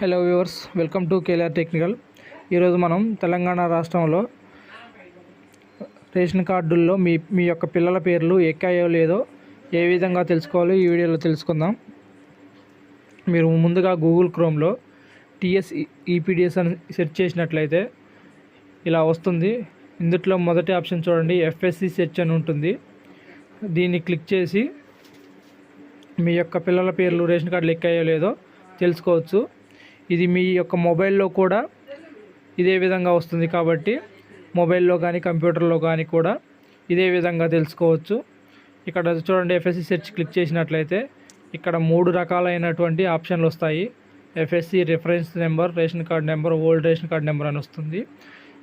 Hello viewers welcome to KR technical ఈరోజు మనం తెలంగాణ రాష్ట్రంలో రేషన్ కార్డుల్లో మీ మీ యొక్క పిల్లల పేర్లు ఎక్కాయో లేదో ఏ విధంగా తెలుసుకోవాలో ఈ వీడియోలో తెలుసుకుందాం. మీరు ముందుగా గూగుల్ క్రోమ్లో టిఎస్ ఈపీడిఎస్ అని సెర్చ్ చేసినట్లయితే ఇలా వస్తుంది. ఇందుట్లో మొదటి ఆప్షన్ చూడండి ఎఫ్ఎస్సి సెర్చ్ అని ఉంటుంది. దీన్ని క్లిక్ చేసి మీ యొక్క పిల్లల పేర్లు రేషన్ కార్డులు ఎక్కాయో లేదో తెలుసుకోవచ్చు. ఇది మీ యొక్క మొబైల్లో కూడా ఇదే విధంగా వస్తుంది కాబట్టి మొబైల్లో కానీ కంప్యూటర్లో కానీ కూడా ఇదే విధంగా తెలుసుకోవచ్చు. ఇక్కడ చూడండి ఎఫ్ఎస్సి సెర్చ్ క్లిక్ చేసినట్లయితే ఇక్కడ మూడు రకాలైనటువంటి ఆప్షన్లు వస్తాయి. FSC reference number ration card number old ration card number అని వస్తుంది.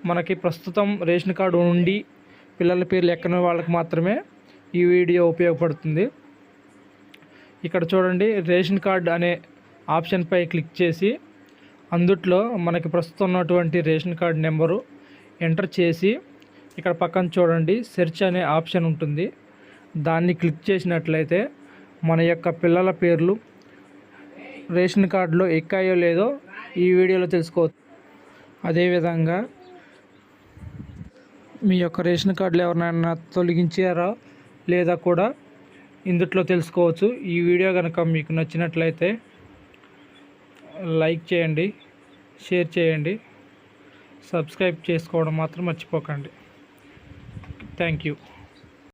మనకి ప్రస్తుతం రేషన్ కార్డు ఉండి పిల్లల పేర్లు ఎక్కని వాళ్ళకి మాత్రమే ఈ వీడియో ఉపయోగపడుతుంది. ఇక్కడ చూడండి రేషన్ కార్డ్ అనే ఆప్షన్పై క్లిక్ చేసి అందుట్లో మనకి ప్రస్తుతం ఉన్నటువంటి రేషన్ కార్డ్ నెంబరు ఎంటర్ చేసి ఇక్కడ పక్కన చూడండి సెర్చ్ అనే ఆప్షన్ ఉంటుంది. దాన్ని క్లిక్ చేసినట్లయితే మన యొక్క పిల్లల పేర్లు రేషన్ కార్డులో ఎక్కాయో లేదో ఈ వీడియోలో తెలుసుకోవచ్చు. అదేవిధంగా మీ యొక్క రేషన్ కార్డులు ఎవరినైనా తొలగించారా లేదా కూడా ఇందుట్లో తెలుసుకోవచ్చు. ఈ వీడియో కనుక మీకు నచ్చినట్లయితే లైక్ చేయండి షేర్ చేయండి సబ్స్క్రైబ్ చేసుకోవడం మాత్రం మర్చిపోకండి. Thank you.